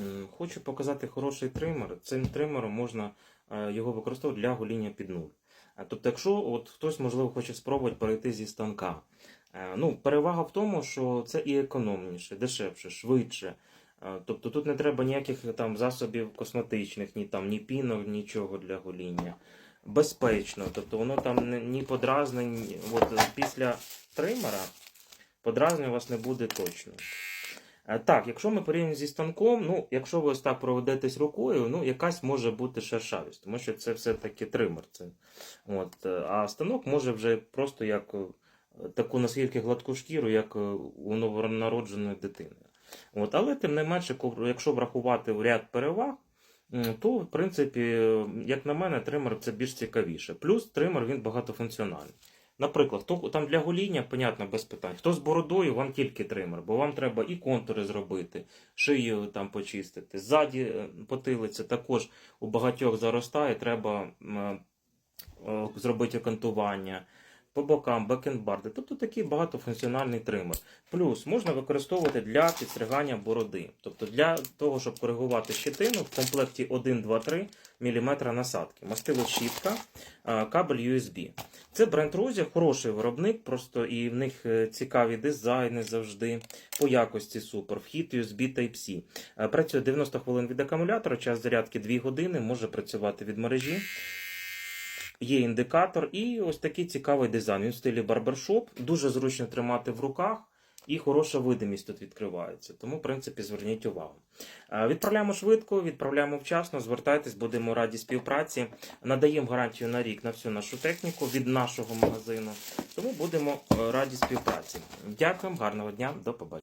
М, Хочу показати хороший тример. Цим тримером можна е, його використовувати для гоління під нуль. Е, Тобто, якщо от хтось, можливо, хоче спробувати перейти зі станка. Е, Ну, перевага в тому, що це і економніше, дешевше, швидше. Е, Тобто тут не треба ніяких там засобів косметичних, ні там, ні пінок, нічого для гоління. Безпечно, тобто воно там ні подразнень. От після тримера подразнень у вас не буде точно. Е, Так, якщо ми порівнюємо зі станком, ну, якщо ви ось так проведетесь рукою, ну, якась може бути шершавість, тому що це все-таки тример. Це, от, е, а станок може вже просто як е, таку наскільки гладку шкіру, як у новонародженої дитини. От, але тим не менше, якщо врахувати ряд переваг, то, в принципі, як на мене, тример це більш цікавіше. Плюс тример він багатофункціональний. Наприклад, хто там для гоління, понятно, без питань. Хто з бородою, вам тільки тример, бо вам треба і контури зробити, шию там почистити. Ззаді е, потилиця також у багатьох заростає, треба м, е, зробити окантування. По бокам, бекенбарди, тобто такий багатофункціональний тример. Плюс можна використовувати для підстригання бороди. Тобто для того, щоб коригувати щетину, в комплекті 1, 2, 3 мм насадки. Мастило щітка, кабель USB. Це бренд Розі, хороший виробник, просто і в них е, цікаві дизайни завжди. По якості супер. Вхід USB Type-C. Е, Працює 90 хвилин від акумулятора, час зарядки 2 години, може працювати від мережі. Є індикатор і ось такий цікавий дизайн. Він в стилі барбершоп. Дуже зручно тримати в руках. І хороша видимість тут відкривається. Тому, в принципі, зверніть увагу. Е, Відправляємо швидко, відправляємо вчасно. Звертайтесь, будемо раді співпраці. Надаємо гарантію на рік на всю нашу техніку від нашого магазину. Тому будемо е, раді співпраці. Дякуємо, гарного дня, до побачення.